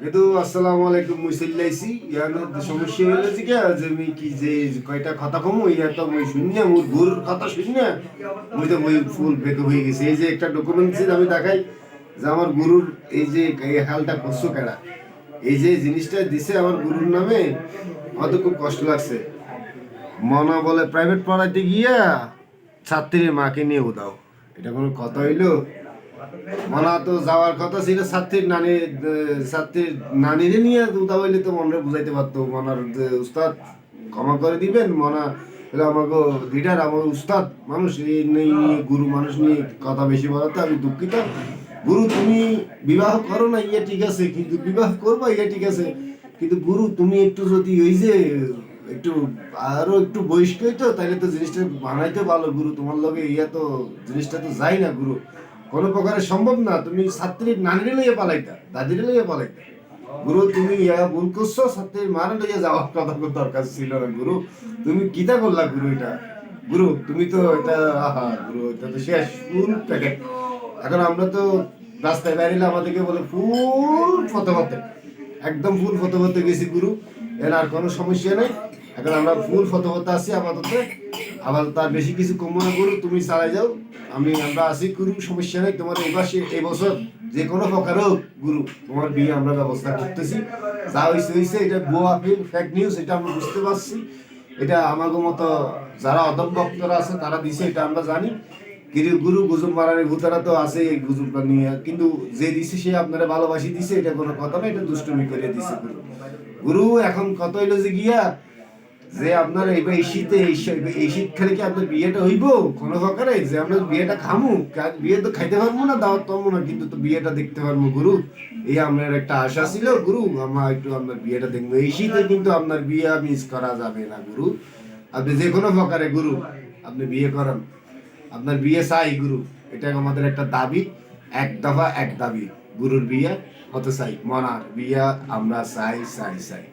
কিন্তু আসসালামু আলাইকুম, মুই চিল্লাইছি ইয়ার সমস্যা হইল যে যে আমি কি যে কয়টা কথা কমু ইয়া তো মুই শূন্য মোর গুর কথা শূন্য মুই তো মুই ফুল বেকে হয়ে গেছে। এই যে একটা ডকুমেন্ট ডকুমেন্টস আমি দেখাই, যে আমার গুরুর এই যে এই হালটা করছ কেডা? এই যে জিনিসটা দিছে আমার গুরুর নামে আমার তো খুব কষ্ট লাগছে। মনা বলে প্রাইভেট পড়াইতে গিয়া, ছাত্রীর মাকে নিয়ে উদাও এটা কোনো কথা হইল? মনা তো যাওয়ার কথা ছিল ছাত্রীর নানি ছাত্রীর নানিরে নিয়ে হইলে তো মনে বুঝাইতে পারতো মনার উস্তাদ ক্ষমা করে দিবেন মনা আমাকে লিডার আমার উস্তাদ মানুষ গুরু মানুষ নিয়ে কথা বেশি বলাতে আমি দুঃখিত। গুরু তুমি বিবাহ করো না ইয়ে ঠিক আছে, কিন্তু বিবাহ করব ইয়ে ঠিক আছে, কিন্তু গুরু তুমি একটু যদি ওই যে একটু আরও একটু হইতো তাহলে তো জিনিসটা বানাইতে ভালো, গুরু তোমার লগে ইয়া তো জিনিসটা তো যাই না, গুরু। কোনো প্রকারে সম্ভব না, তুমি ছাত্রীর নানিরে লইয়া পালাইতা, দাদিরে লইয়া পালাইতা। গুরু, তুমি ইয়া ভুল করছ, ছাত্রীর মারে লইয়া যাওয়ার কথা দরকার ছিল না, গুরু। তুমি কিতা করলা গুরু, এটা। গুরু, তুমি তো এটা, আহা, গুরু, এটা তো শেষ, ফুল প্যাকেট। এখন আমরা তো রাস্তায় বেরিয়ে আমাদেরকে বলে, ফুল ফতে ফতে একদম ফুল ফতে ফতে গেছি, গুরু। এর আর কোনো সমস্যা নেই। এখন আমরা ফুল ফতে ফতে আছি, আপাতত। আবার তার বেশি কিছু কমো না, গুরু। তুমি চালাই যাও। আমি আমরা আছি গুরু, সমস্যা নেই। তোমার এই মাসে, এই বছর যে কোনো প্রকার হোক গুরু, তোমার বিয়ে আমরা ব্যবস্থা করতেছি। যা হয়েছে হয়েছে এটা গোয়া ফিল ফেক নিউজ এটা আমরা বুঝতে পারছি। এটা আমাদের মতো যারা অদম ভক্তরা আছে, তারা দিছে, এটা আমরা জানি। কিন্তু গুরু গুজব মারানি ভূতারা তো আছে, এই গুজবটা নিয়ে। কিন্তু যে দিছে, সে আপনারা ভালোবাসি দিছে, এটা কোনো কথা না, এটা দুষ্টুমি করে দিছে গুরু। গুরু এখন কত হইল যে গিয়া যে আপনার এই শীতে এই শীতকালে কি আপনার বিয়েটা হইব? কোনো প্রকারে যে আমরা বিয়েটা খামু। বিয়ে তো খাইতে পারব না, দাওয়াত পাবো না, কিন্তু তো বিয়েটা দেখতে পারব, গুরু। এই আপনার একটা আশা ছিল, গুরু আমরা একটু আপনার বিয়েটা দেখব। এই শীতে কিন্তু আপনার বিয়ে মিস করা যাবে না, গুরু। আপনি যে কোনো প্রকারে, গুরু, আপনি বিয়ে করান। আপনার বিয়ে চাই, গুরু। এটা আমাদের একটা দাবি। এক দফা এক দাবি, গুরুর বিয়ে হতে চাই, মনার বিয়া আমরা চাই চাই চাই।